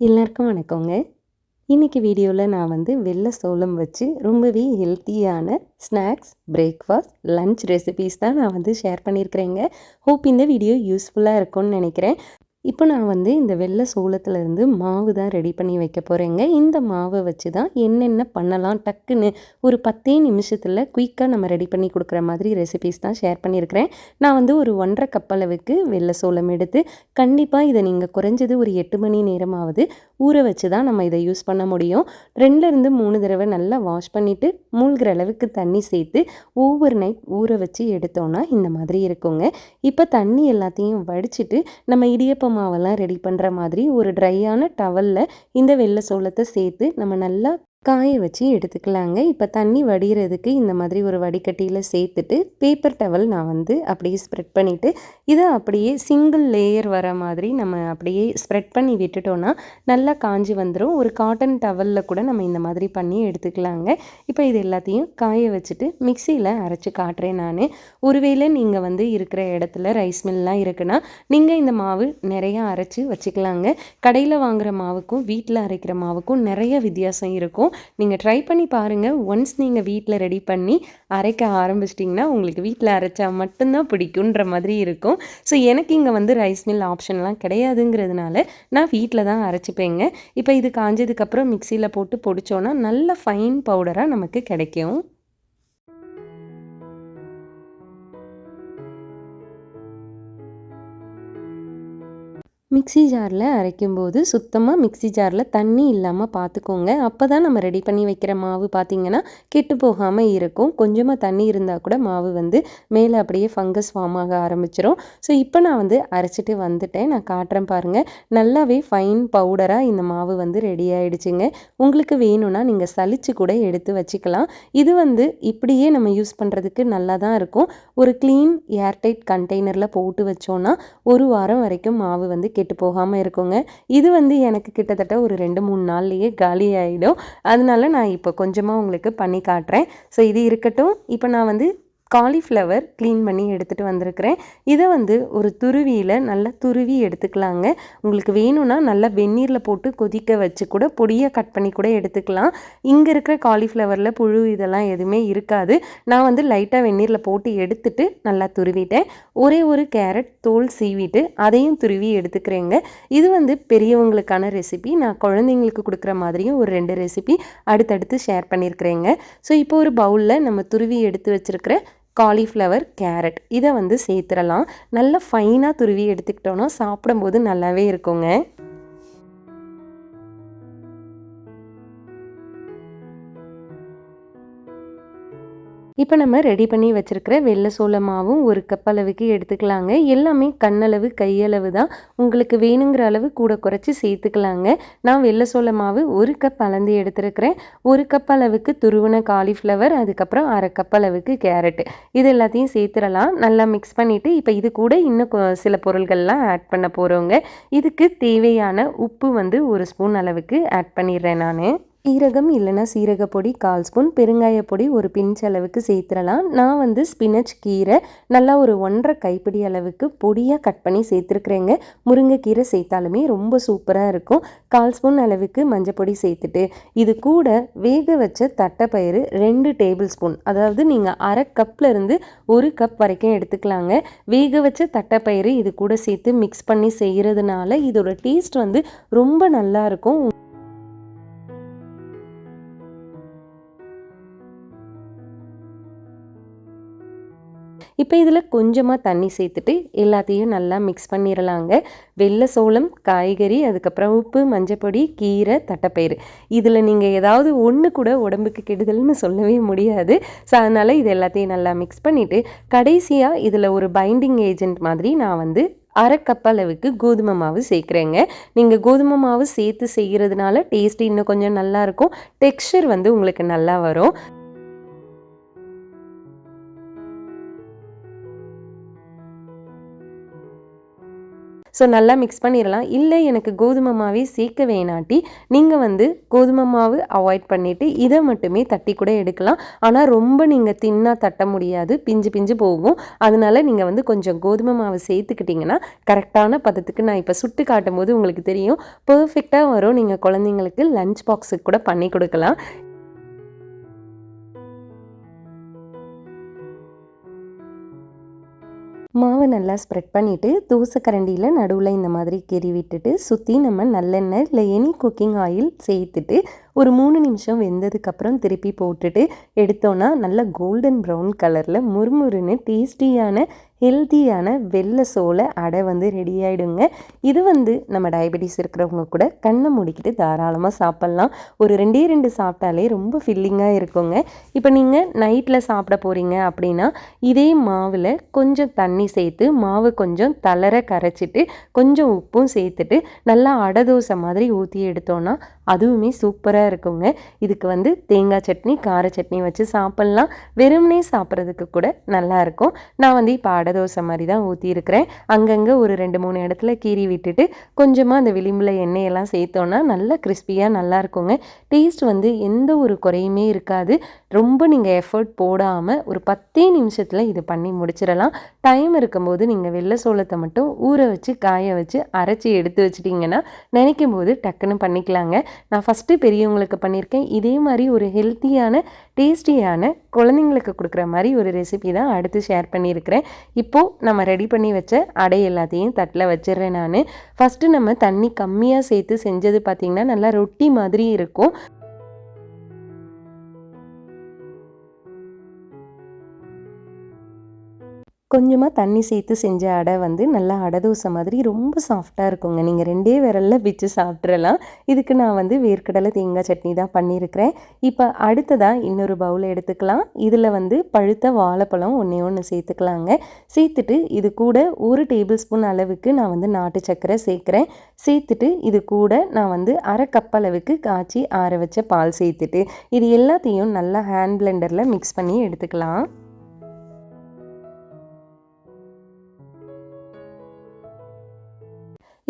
எல்லாருக்கும் வணக்கங்க. இன்றைக்கி வீடியோவில் நான் வந்து வெள்ளை சோளம் வச்சு ரொம்பவே ஹெல்த்தியான ஸ்நாக்ஸ் பிரேக்ஃபாஸ்ட் லன்ச் ரெசிபீஸ் தான் நான் வந்து ஷேர் பண்ணியிருக்கிறேங்க ஹோப் இந்த வீடியோ யூஸ்ஃபுல்லாக இருக்கும்னு நினைக்கிறேன். இப்போ நான் வந்து இந்த வெள்ளை சோளத்துலேருந்து மாவு தான் ரெடி பண்ணி வைக்க போகிறேங்க இந்த மாவை வச்சு தான் என்னென்ன பண்ணலாம் டக்குன்னு ஒரு பத்தே நிமிஷத்தில் குயிக்காக நம்ம ரெடி பண்ணி கொடுக்குற மாதிரி ரெசிபிஸ் தான் ஷேர் பண்ணியிருக்கிறேன். நான் வந்து ஒரு ஒன்றரை கப் அளவுக்கு வெள்ளை சோளம் எடுத்து கண்டிப்பாக இதை நீங்கள் குறைஞ்சது ஒரு எட்டு மணி நேரமாவது ஊற வச்சு தான் நம்ம இதை யூஸ் பண்ண முடியும். ரெண்டுலேருந்து மூணு தடவை நல்லா வாஷ் பண்ணிவிட்டு மூழ்கிற அளவுக்கு தண்ணி சேர்த்து ஓவர் நைட் ஊற வச்சு எடுத்தோன்னா இந்த மாதிரி இருக்குங்க. இப்போ தண்ணி எல்லாத்தையும் வடிச்சிட்டு நம்ம இடியப்பம் மாவெல்லாம் ரெடி பண்ணுற மாதிரி ஒரு ட்ரையான டவலில் இந்த வெள்ளை சோளத்தை சேர்த்து நம்ம நல்லா காய வச்சு எடுத்துக்கலாங்க. இப்போ தண்ணி வடிகிறதுக்கு இந்த மாதிரி ஒரு வடிகட்டியில் சேர்த்துட்டு பேப்பர் டவல் நான் வந்து அப்படியே ஸ்ப்ரெட் பண்ணிவிட்டு இதை அப்படியே சிங்கிள் லேயர் வர மாதிரி நம்ம அப்படியே ஸ்ப்ரெட் பண்ணி விட்டுட்டோன்னா நல்லா காஞ்சி வந்துடும் ஒரு காட்டன் டவலில் கூட நம்ம இந்த மாதிரி பண்ணி எடுத்துக்கலாங்க. இப்போ இது எல்லாத்தையும் காய வச்சுட்டு மிக்சியில் அரைச்சி காட்டுறேன் நான். ஒருவேளை நீங்கள் வந்து இருக்கிற இடத்துல ரைஸ் மில்லாம் இருக்குன்னா நீங்கள் இந்த மாவு நிறையா அரைச்சி வச்சுக்கலாங்க. கடையில் வாங்குகிற மாவுக்கும் வீட்டில் அரைக்கிற மாவுக்கும் நிறைய வித்தியாசம் இருக்கும். நீங்கள் ட்ரை பண்ணி பாருங்கள் ஒன்ஸ் நீங்கள் வீட்டில் ரெடி பண்ணி அரைக்க ஆரம்பிச்சிட்டிங்கன்னா உங்களுக்கு வீட்டில் அரைச்சா மட்டும்தான் பிடிக்குன்ற மாதிரி இருக்கும். ஸோ எனக்கு இங்கே வந்து ரைஸ் மில் ஆப்ஷன்லாம் கிடையாதுங்கிறதுனால நான் வீட்டில் தான் அரைச்சிப்பேங்க. இப்போ இது காஞ்சதுக்கப்புறம் மிக்சியில் போட்டு பொடிச்சோன்னா நல்ல ஃபைன் பவுடராக நமக்கு கிடைக்கும். மிக்ஸி ஜாரில் அரைக்கும்போது சுத்தமாக மிக்ஸி ஜாரில் தண்ணி இல்லாமல் பார்த்துக்கோங்க அப்போ தான் நம்ம ரெடி பண்ணி வைக்கிற மாவு பார்த்திங்கன்னா கெட்டு போகாமல் இருக்கும். கொஞ்சமாக தண்ணி இருந்தால் கூட மாவு வந்து மேலே அப்படியே ஃபங்கஸ் ஃபார்ம் ஆக ஆரம்பிச்சிரும். ஸோ இப்போ நான் வந்து அரைச்சிட்டு வந்துட்டேன். நான் காட்டுறேன் பாருங்கள் நல்லாவே ஃபைன் பவுடராக இந்த மாவு வந்து ரெடி ஆகிடுச்சிங்க உங்களுக்கு வேணும்னா நீங்கள் சளிச்சு கூட எடுத்து வச்சுக்கலாம். இது வந்து இப்படியே நம்ம யூஸ் பண்ணுறதுக்கு நல்லா தான் இருக்கும். ஒரு க்ளீன் ஏர்டைட் கண்டெய்னரில் போட்டு வச்சோன்னா ஒரு வாரம் வரைக்கும் மாவு வந்து கெட்டு போகாமல் இருக்குங்க. இது வந்து எனக்கு கிட்டத்தட்ட ஒரு ரெண்டு மூணு நாள்லேயே காலி ஆகிடும் அதனால நான் இப்போ கொஞ்சமாக உங்களுக்கு பண்ணி காட்டுறேன். ஸோ இது இருக்கட்டும். இப்போ நான் வந்து காலிஃப்ளவர் க்ளீன் பண்ணி எடுத்துகிட்டு வந்திருக்கிறேன். இதை வந்து ஒரு துருவியில் நல்லா துருவி எடுத்துக்கலாங்க. உங்களுக்கு வேணும்னா நல்லா வெந்நீரில் போட்டு கொதிக்க வச்சு கூட பொடியாக கட் பண்ணி கூட எடுத்துக்கலாம். இங்கே இருக்கிற காலிஃப்ளவரில் புழு இதெல்லாம் எதுவுமே இருக்காது. நான் வந்து லைட்டாக வெந்நீரில் போட்டு எடுத்துட்டு நல்லா துருவிட்டேன். ஒரே ஒரு கேரட் தோல் சீவிட்டு அதையும் துருவி எடுத்துக்கிறேங்க. இது வந்து பெரியவங்களுக்கான ரெசிபி. நான் குழந்தைங்களுக்கு கொடுக்குற மாதிரியும் ஒரு ரெண்டு ரெசிபி அடுத்தடுத்து ஷேர் பண்ணியிருக்கிறேங்க. ஸோ இப்போ ஒரு பவுலில் நம்ம துருவி எடுத்து வச்சுருக்கிற காலிஃப்ளவர் கேரட் இதை வந்து சேர்த்துடலாம். நல்லா ஃபைனாக துருவி எடுத்துக்கிட்டோன்னா சாப்பிடும்போது நல்லாவே இருக்குங்க. இப்போ நம்ம ரெடி பண்ணி வச்சுருக்கிற வெள்ளை சோள மாவும் ஒரு கப் அளவுக்கு எடுத்துக்கலாங்க. எல்லாமே கண்ணளவு கையளவு தான். உங்களுக்கு வேணுங்கிற அளவு கூட குறைச்சி சேர்த்துக்கலாங்க. நான் வெள்ளை சோள மாவு ஒரு கப் அளந்து எடுத்துருக்கிறேன். ஒரு கப் அளவுக்கு துருவன காலிஃப்ளவர் அதுக்கப்புறம் அரை கப் அளவுக்கு கேரட்டு இது எல்லாத்தையும் சேர்த்துடலாம். நல்லா மிக்ஸ் பண்ணிவிட்டு இப்போ இது கூட இன்னும் சில பொருள்கள்லாம் ஆட் பண்ண போகிறோங்க இதுக்கு தேவையான உப்பு வந்து ஒரு ஸ்பூன் அளவுக்கு ஆட் பண்ணிடுறேன் நான். சீரகம் இல்லைன்னா சீரக பொடி கால் ஸ்பூன் பெருங்காய பொடி ஒரு பிஞ்ச் அளவுக்கு சேர்த்துடலாம் நான் வந்து ஸ்பினச் கீரை நல்லா ஒரு ஒன்றரை கைப்பிடி அளவுக்கு பொடியாக கட் பண்ணி சேர்த்துருக்குறேங்க. முருங்கைக்கீரை சேர்த்தாலுமே ரொம்ப சூப்பராக இருக்கும். கால் ஸ்பூன் அளவுக்கு மஞ்சள் பொடி சேர்த்துட்டு இது கூட வேக வச்ச தட்டைப்பயிறு ரெண்டு டேபிள் ஸ்பூன். அதாவது நீங்கள் அரை கப்லேருந்து ஒரு கப் வரைக்கும் எடுத்துக்கலாங்க. வேக வச்ச தட்டைப்பயிறு இது கூட சேர்த்து மிக்ஸ் பண்ணி செய்கிறதுனால இதோட டேஸ்ட் வந்து ரொம்ப நல்லாயிருக்கும் இப்போ இதில் கொஞ்சமாக தண்ணி சேர்த்துட்டு எல்லாத்தையும் நல்லா மிக்ஸ் பண்ணிடலாங்க வெள்ளை சோளம் காய்கறி அதுக்கப்புறம் உப்பு மஞ்சப்பொடி கீரை தட்டைப்பயிறு. இதில் நீங்கள் ஏதாவது ஒன்று கூட உடம்புக்கு கெடுதல்னு சொல்லவே முடியாது. ஸோ அதனால் இது எல்லாத்தையும் நல்லா மிக்ஸ் பண்ணிவிட்டு கடைசியாக இதில் ஒரு பைண்டிங் ஏஜென்ட் மாதிரி நான் வந்து அரை கப் அளவுக்கு கோதுமை மாவு சேர்க்குறேங்க. நீங்கள் கோதுமை மாவு சேர்த்து செய்கிறதுனால டேஸ்ட் இன்னும் கொஞ்சம் நல்லாயிருக்கும் டெக்ஸ்சர் வந்து உங்களுக்கு நல்லா வரும். ஸோ நல்லா மிக்ஸ் பண்ணிடலாம். இல்லை எனக்கு கோதுமை மாவே சேர்க்க வேணாட்டி நீங்கள் வந்து கோதுமை மாவு அவாய்ட் பண்ணிவிட்டு இதை மட்டுமே தட்டி கூட எடுக்கலாம். ஆனால் ரொம்ப நீங்கள் தின்னாக தட்ட முடியாது. பிஞ்சு பிஞ்சு போகும். அதனால நீங்கள் வந்து கொஞ்சம் கோதுமை மாவு சேர்த்துக்கிட்டிங்கன்னா கரெக்டான பதத்துக்கு நான் இப்போ சுட்டு காட்டும் போது உங்களுக்கு தெரியும். பர்ஃபெக்டாக வரும். நீங்கள் குழந்தைங்களுக்கு லஞ்ச் பாக்ஸுக்கு கூட பண்ணி கொடுக்கலாம். மாவை நல்லா ஸ்ப்ரெட் பண்ணிவிட்டு தோசை கரண்டியில் நடுவில் இந்த மாதிரி கெறி விட்டுட்டு சுற்றி நம்ம நல்லெண்ணெய் இல்லை எனி குக்கிங் ஆயில் சேர்த்துட்டு ஒரு மூணு நிமிஷம் வெந்ததுக்கப்புறம் திருப்பி போட்டுட்டு எடுத்தோன்னா நல்ல கோல்டன் ப்ரௌன் கலரில் முறுமுறுன்னு டேஸ்டியான ஹெல்த்தியான வெள்ளை சோளை அடை வந்து ரெடி ஆகிடுங்க இது வந்து நம்ம டயபெட்டிஸ் இருக்கிறவங்க கூட கண்ணை மூடிக்கிட்டு தாராளமாக சாப்பிட்லாம். ஒரு ரெண்டே ரெண்டு சாப்பிட்டாலே ரொம்ப ஃபில்லிங்காக இருக்குங்க. இப்போ நீங்கள் நைட்டில் சாப்பிட போகிறீங்க அப்படின்னா இதே மாவில் கொஞ்சம் தண்ணி சேர்த்து மாவு கொஞ்சம் தளர கரைச்சிட்டு கொஞ்சம் உப்பும் சேர்த்துட்டு நல்லா அடை தோசை மாதிரி ஊற்றி எடுத்தோன்னா அதுவுமே சூப்பராக இருக்குங்க. இதுக்கு வந்து தேங்காய் சட்னி கார சட்னி வச்சு சாப்பிட்லாம். வெறுமனே சாப்பிட்றதுக்கு கூட நல்லாயிருக்கும் நான் வந்து இப்போ வடை தோசை மாதிரி தான் ஊற்றியிருக்கிறேன் அங்கங்கே ஒரு ரெண்டு மூணு இடத்துல கீறி விட்டுட்டு கொஞ்சமாக அந்த விளிம்பில் எண்ணெயெல்லாம் சேர்த்தோன்னா நல்லா கிறிஸ்பியாக நல்லா இருக்குங்க. டேஸ்ட் வந்து எந்த ஒரு குறையுமே இருக்காது. ரொம்ப நீங்கள் எஃபர்ட் போடாமல் ஒரு பத்தே நிமிஷத்தில் இது பண்ணி முடிச்சிடலாம். டைம் இருக்கும்போது நீங்கள் வெள்ளை சோளத்தை மட்டும் ஊற வச்சு காய வச்சு அரைச்சி எடுத்து வச்சிட்டிங்கன்னா நினைக்கும் போது டக்குன்னு பண்ணிக்கலாங்க. நான் ஃபஸ்ட்டு பெரியவங்களுக்கு பண்ணியிருக்கேன். இதே மாதிரி ஒரு ஹெல்த்தியான டேஸ்டியான குழந்தைங்களுக்கு கொடுக்குற மாதிரி ஒரு ரெசிபி தான் அடுத்து ஷேர் பண்ணியிருக்கிறேன். இப்போது நம்ம ரெடி பண்ணி வச்ச அடை எல்லாத்தையும் தட்டில் வச்சிடுறேன் நான். ஃபஸ்ட்டு நம்ம தண்ணி கம்மியாக சேர்த்து செஞ்சது பார்த்திங்கன்னா நல்லா ரொட்டி மாதிரி இருக்கும். கொஞ்சமாக தண்ணி சேர்த்து செஞ்ச அடை வந்து நல்லா அடை தோசை மாதிரி ரொம்ப சாஃப்டாக இருக்குங்க. நீங்கள் ரெண்டே விரலில் பிச்சு சாப்பிட்றலாம் இதுக்கு நான் வந்து வேர்க்கடலை தேங்காய் சட்னி தான் பண்ணியிருக்கிறேன். இப்போ அடுத்ததாக இன்னொரு பவுல் எடுத்துக்கலாம். இதில் வந்து பழுத்த வாழைப்பழம் ஒன்றே ஒன்று சேர்த்துக்கலாங்க. சேர்த்துட்டு இது கூட ஒரு டேபிள் ஸ்பூன் அளவுக்கு நான் வந்து நாட்டு சர்க்கரை சேர்க்குறேன். சேர்த்துட்டு இது கூட நான் வந்து அரை கப் அளவுக்கு காய்ச்சி ஆற வச்ச பால் சேர்த்துட்டு இது எல்லாத்தையும் நல்லா ஹேண்ட் பிளெண்டரில் மிக்ஸ் பண்ணி எடுத்துக்கலாம்.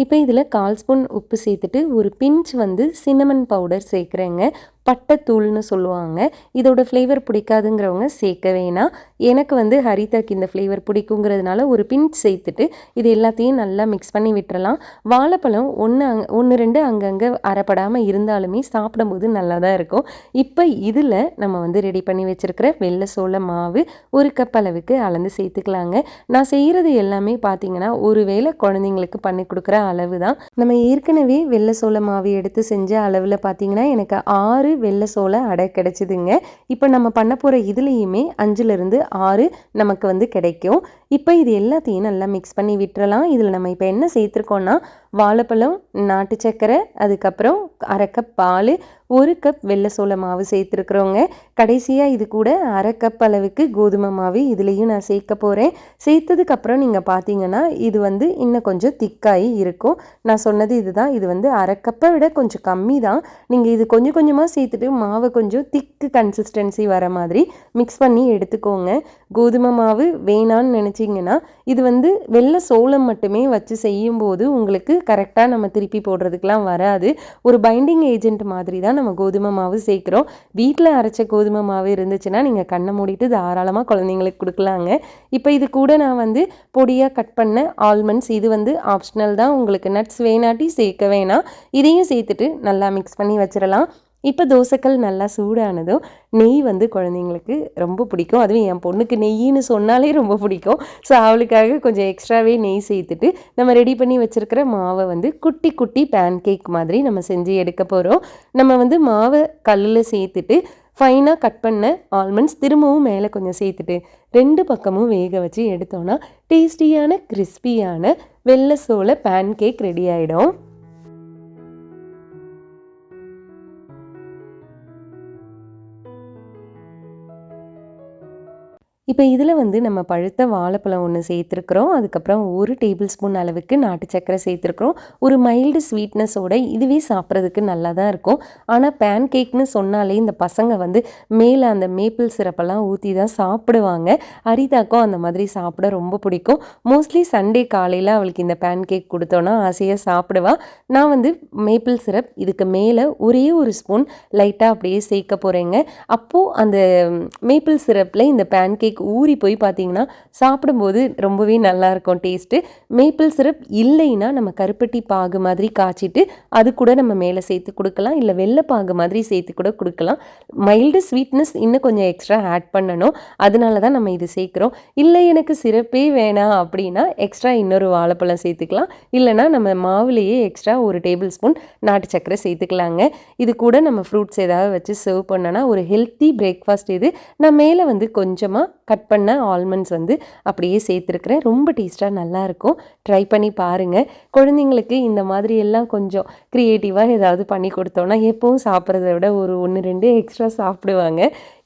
இப்போ இதில் கால் ஸ்பூன் உப்பு சேர்த்துட்டு ஒரு பிஞ்ச் வந்து சின்னமன் பவுடர் சேர்க்குறேங்க. பட்டைத்தூள்னு சொல்லுவாங்க. இதோட ஃப்ளேவர் பிடிக்காதுங்கிறவங்க சேர்க்க வேணாம். எனக்கு வந்து ஹரிதாக்கு இந்த ஃப்ளேவர் பிடிக்குங்கிறதுனால ஒரு பிஞ்ச் சேர்த்துட்டு இது எல்லாத்தையும் நல்லா மிக்ஸ் பண்ணி விட்டுறலாம். வாழைப்பழம் ஒன்று அங் ஒன்று ரெண்டு அங்கங்கே அறப்படாமல் இருந்தாலுமே சாப்பிடும்போது நல்லா தான் இருக்கும். இப்போ இதில் நம்ம வந்து ரெடி பண்ணி வச்சுருக்கிற வெள்ளை சோள மாவு ஒரு கப் அளவுக்கு அளந்து சேர்த்துக்கலாங்க. நான் செய்கிறது எல்லாமே பார்த்தீங்கன்னா ஒரு வேளை குழந்தைங்களுக்கு பண்ணி கொடுக்குற அளவு தான் நம்ம ஏற்கனவே வெள்ளை சோள மாவு எடுத்து செஞ்ச அளவில் பார்த்தீங்கன்னா எனக்கு ஆறு வெள்ளை சோள அடை கிடைச்சிதுங்க. இப்போ நம்ம பண்ண போகிற இதுலேயுமே அஞ்சுலேருந்து ஆறு நமக்கு வந்து கிடைக்கும். இப்போ இது எல்லாத்தையும் நல்லா மிக்ஸ் பண்ணி விட்டுறலாம். இதில் நம்ம இப்போ என்ன சேர்த்துருக்கோன்னா வாழைப்பழம் நாட்டு சக்கரை அதுக்கப்புறம் அரை கப் பால் ஒரு கப் வெள்ளை சோள மாவு சேர்த்துருக்குறோங்க. கடைசியாக இது கூட அரை கப் அளவுக்கு கோதுமை மாவு இதுலேயும் நான் சேர்க்க போகிறேன் சேர்த்ததுக்கப்புறம் நீங்கள் பார்த்தீங்கன்னா இது வந்து இன்னும் கொஞ்சம் திக்காகி இருக்கும். நான் சொன்னது இதுதான். இது வந்து அரை கப்பை விட கொஞ்சம் கம்மி தான். நீங்கள் இது கொஞ்சம் கொஞ்சமாக சேர்த்துட்டு மாவை கொஞ்சம் திக்கு கன்சிஸ்டன்சி வர மாதிரி மிக்ஸ் பண்ணி எடுத்துக்கோங்க. கோதுமை மாவு வேணான்னு நினச்சிங்கன்னா இது வந்து வெள்ளை சோளம் மட்டுமே வச்சு செய்யும்போது உங்களுக்கு கரெக்டாக நம்ம திருப்பி போடுறதுக்கெலாம் வராது. ஒரு பைண்டிங் ஏஜென்ட் மாதிரி தான் நம்ம கோதுமை மாவு சேர்க்குறோம். வீட்டில் அரைச்ச கோதுமை மாவு இருந்துச்சுன்னா நீங்கள் கண்ணை மூடிட்டு தாராளமாக குழந்தைங்களுக்கு கொடுக்கலாங்க. இப்போ இது கூட நான் வந்து பொடியாக கட் பண்ண ஆல்மண்ட்ஸ். இது வந்து ஆப்ஷனல் தான். உங்களுக்கு நட்ஸ் வேணாட்டி சேர்க்க வேணாம். இதையும் சேர்த்துட்டு நல்லா மிக்ஸ் பண்ணி வச்சிடலாம் இப்போ தோசைக்கல் நல்லா சூடானதும் நெய் வந்து குழந்தைங்களுக்கு ரொம்ப பிடிக்கும். அதுவும் என் பொண்ணுக்கு நெய்ன்னு சொன்னாலே ரொம்ப பிடிக்கும். ஸோ அவளுக்காக கொஞ்சம் எக்ஸ்ட்ராவே நெய் சேர்த்துட்டு நம்ம ரெடி பண்ணி வச்சுருக்கிற மாவை வந்து குட்டி குட்டி பேன் கேக் மாதிரி நம்ம செஞ்சு எடுக்க போகிறோம் நம்ம வந்து மாவை கல்லில் சேர்த்துட்டு ஃபைனாக கட் பண்ண ஆல்மண்ட்ஸ் திரும்பவும் மேலே கொஞ்சம் சேர்த்துட்டு ரெண்டு பக்கமும் வேக வச்சு எடுத்தோன்னா டேஸ்டியான கிறிஸ்பியான வெள்ளை சோளை பேன் கேக் ரெடி ஆகிடும் இப்போ இதில் வந்து நம்ம பழுத்த வாழைப்பழம் ஒன்று சேர்த்துருக்குறோம். அதுக்கப்புறம் ஒரு டேபிள் ஸ்பூன் அளவுக்கு நாட்டு சர்க்கரை சேர்த்துருக்குறோம். ஒரு மைல்டு ஸ்வீட்னஸோட இதுவே சாப்பிட்றதுக்கு நல்லா தான் இருக்கும். ஆனால் பேன் கேக்னு சொன்னாலே இந்த பசங்க வந்து மேலே அந்த மேப்பிள் சிரப்பெல்லாம் ஊற்றி தான் சாப்பிடுவாங்க. அரிதாக்கும் அந்த மாதிரி சாப்பிட ரொம்ப பிடிக்கும். மோஸ்ட்லி சண்டே காலையில் அவளுக்கு இந்த பேன் கேக் கொடுத்தோன்னா ஆசையாக சாப்பிடுவாள் நான் வந்து மேப்பிள் சிரப் இதுக்கு மேலே ஒரே ஒரு ஸ்பூன் லைட்டாக அப்படியே சேர்க்க போகிறேங்க அப்போது அந்த மேப்பிள் சிரப்பில் இந்த பேன் கேக் ஊறி போய் பார்த்தீங்கன்னா சாப்பிடும்போது ரொம்பவே நல்லாயிருக்கும் டேஸ்ட்டு மேப்பிள் சிரப் இல்லைன்னா நம்ம கருப்பட்டி பாகு மாதிரி காய்ச்சிட்டு அது கூட நம்ம மேலே சேர்த்து கொடுக்கலாம். இல்லை வெள்ளைப்பாகு மாதிரி சேர்த்து கூட கொடுக்கலாம். மைல்டு ஸ்வீட்னஸ் இன்னும் கொஞ்சம் எக்ஸ்ட்ரா ஆட் பண்ணணும். அதனால தான் நம்ம இது சேர்க்குறோம். இல்லை எனக்கு சிறப்பே வேணாம் அப்படின்னா எக்ஸ்ட்ரா இன்னொரு வாழைப்பழம் சேர்த்துக்கலாம். இல்லைனா நம்ம மாவுலேயே எக்ஸ்ட்ரா ஒரு டேபிள் ஸ்பூன் நாட்டு சக்கரை சேர்த்துக்கலாங்க. இது கூட நம்ம ஃப்ரூட்ஸ் ஏதாவது வச்சு சர்வ் பண்ணோன்னா ஒரு ஹெல்த்தி பிரேக்ஃபாஸ்ட் இது. நான் மேலே வந்து கொஞ்சமாக கட் பண்ண ஆல்மண்ட்ஸ் வந்து அப்படியே சேர்த்துருக்குறேன். ரொம்ப டேஸ்ட்டாக நல்லாயிருக்கும். ட்ரை பண்ணி பாருங்கள் குழந்தைங்களுக்கு இந்த மாதிரி எல்லாம் கொஞ்சம் க்ரியேட்டிவாக ஏதாவது பண்ணி கொடுத்தோன்னா எப்போவும் சாப்பிட்றத விட ஒரு ஒன்று ரெண்டு எக்ஸ்ட்ரா சாப்பிடுவாங்க.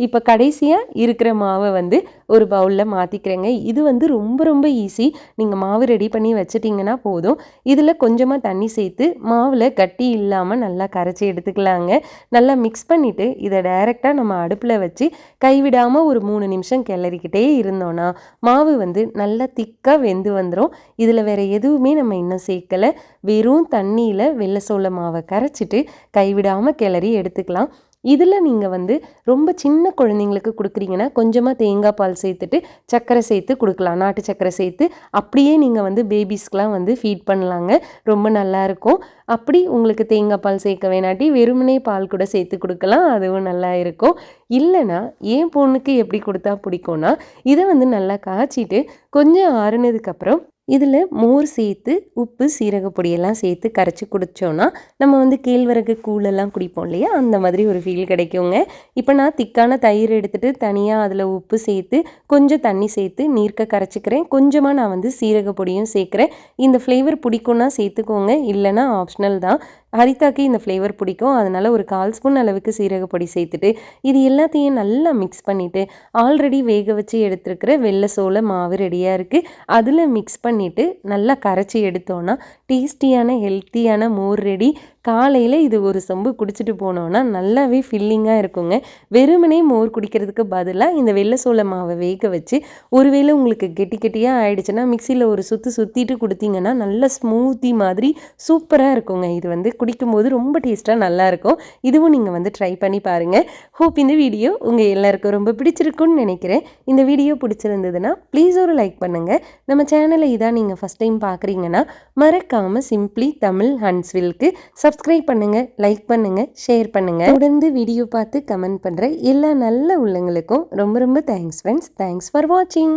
இப்போ கடைசியாக இருக்கிற மாவை வந்து ஒரு பவுலில் மாற்றிக்கிறேங்க இது வந்து ரொம்ப ரொம்ப ஈஸி நீங்கள் மாவு ரெடி பண்ணி வச்சிட்டிங்கன்னா போதும். இதில் கொஞ்சமாக தண்ணி சேர்த்து மாவில் கட்டி இல்லாமல் நல்லா கரைச்சி எடுத்துக்கலாங்க. நல்லா மிக்ஸ் பண்ணிவிட்டு இதை டைரெக்டாக நம்ம அடுப்பில் வச்சு கைவிடாமல் ஒரு மூணு நிமிஷம் கிளறிக்கிட்டே இருந்தோன்னா மாவு வந்து நல்லா திக்காக வெந்து வந்துடும் இதில் வேறு எதுவுமே நம்ம இன்னும் சேர்க்கலை. வெறும் தண்ணியில் வெள்ளை சோள மாவை கரைச்சிட்டு கைவிடாமல் கிளறி எடுத்துக்கலாம். இதில் நீங்கள் வந்து ரொம்ப சின்ன குழந்தைங்களுக்கு கொடுக்குறீங்கன்னா கொஞ்சமாக தேங்காய் பால் சேர்த்துட்டு சர்க்கரை சேர்த்து கொடுக்கலாம். நாட்டு சர்க்கரை சேர்த்து அப்படியே நீங்கள் வந்து பேபிஸ்க்கெலாம் வந்து ஃபீட் பண்ணலாங்க. ரொம்ப நல்லாயிருக்கும் அப்படி உங்களுக்கு தேங்காய் பால் சேர்க்க வேணாட்டி வெறுமனே பால் கூட சேர்த்து கொடுக்கலாம். அதுவும் நல்லா இருக்கும். இல்லைனா என் பொண்ணுக்கு எப்படி கொடுத்தா பிடிக்கும்னா இதை வந்து நல்லா காய்ச்சிட்டு கொஞ்சம் ஆறுனதுக்கப்புறம் இதில் மோர் சேர்த்து உப்பு சீரகப்பொடியெல்லாம் சேர்த்து கரைச்சி குடித்தோன்னா நம்ம வந்து கேழ்வரகு கூழெல்லாம் குடிப்போம் இல்லையா? அந்த மாதிரி ஒரு ஃபீல் கிடைக்குங்க. இப்போ நான் திக்கான தயிர் எடுத்துகிட்டு தனியாக அதில் உப்பு சேர்த்து கொஞ்சம் தண்ணி சேர்த்து நீர்க்க கரைச்சிக்கிறேன். கொஞ்சமாக நான் வந்து சீரகப்பொடியும் சேர்க்குறேன். இந்த ஃப்ளேவர் பிடிக்கும்னா சேர்த்துக்கோங்க. இல்லைனா ஆப்ஷனல் தான். ஹரிதாக்கு இந்த ஃப்ளேவர் பிடிக்கும். அதனால் ஒரு கால் ஸ்பூன் அளவுக்கு சீரகப்பொடி சேர்த்துட்டு இது எல்லாத்தையும் நல்லா மிக்ஸ் பண்ணிவிட்டு ஆல்ரெடி வேக வச்சு எடுத்துருக்கிற வெள்ளை சோள மாவு ரெடியாக இருக்குது அதில் மிக்ஸ் பண்ணிவிட்டு நல்லா கரைச்சி எடுத்தோன்னா டேஸ்டியான ஹெல்த்தியான மோர் ரெடி காலையில் இது ஒரு சொம்பு குடிச்சிட்டு போனோன்னா நல்லாவே ஃபில்லிங்காக இருக்குங்க. வெறுமனே மோர் குடிக்கிறதுக்கு பதிலாக இந்த வெள்ளை சோள மாவை வேக வச்சு ஒருவேளை உங்களுக்கு கெட்டி கெட்டியாக ஆயிடுச்சுன்னா மிக்சியில் ஒரு சுற்று சுற்றிட்டு கொடுத்தீங்கன்னா நல்ல ஸ்மூத்தி மாதிரி சூப்பராக இருக்குங்க. இது வந்து குடிக்கும்போது ரொம்ப டேஸ்ட்டாக நல்லாயிருக்கும். இதுவும் நீங்கள் வந்து ட்ரை பண்ணி பாருங்கள் ஹோப் இந்த வீடியோ உங்கள் எல்லாருக்கும் ரொம்ப பிடிச்சிருக்குன்னு நினைக்கிறேன். இந்த வீடியோ பிடிச்சிருந்ததுன்னா ப்ளீஸ் ஒரு லைக் பண்ணுங்கள் நம்ம சேனலை இதான் நீங்கள் ஃபஸ்ட் டைம் பார்க்குறீங்கன்னா மறக்காமல் சிம்ப்ளி தமிழ் ஹன்ஸ்வில்க்கு சப்ஸ்கிரைப் பண்ணுங்கள் லைக் பண்ணுங்கள் ஷேர் பண்ணுங்கள் தொடர்ந்து வீடியோ பார்த்து கமெண்ட் பண்ணுற எல்லா நல்ல உள்ளங்களுக்கும் ரொம்ப ரொம்ப தேங்க்ஸ் ஃப்ரெண்ட்ஸ் தேங்க்ஸ் ஃபார் வாட்சிங்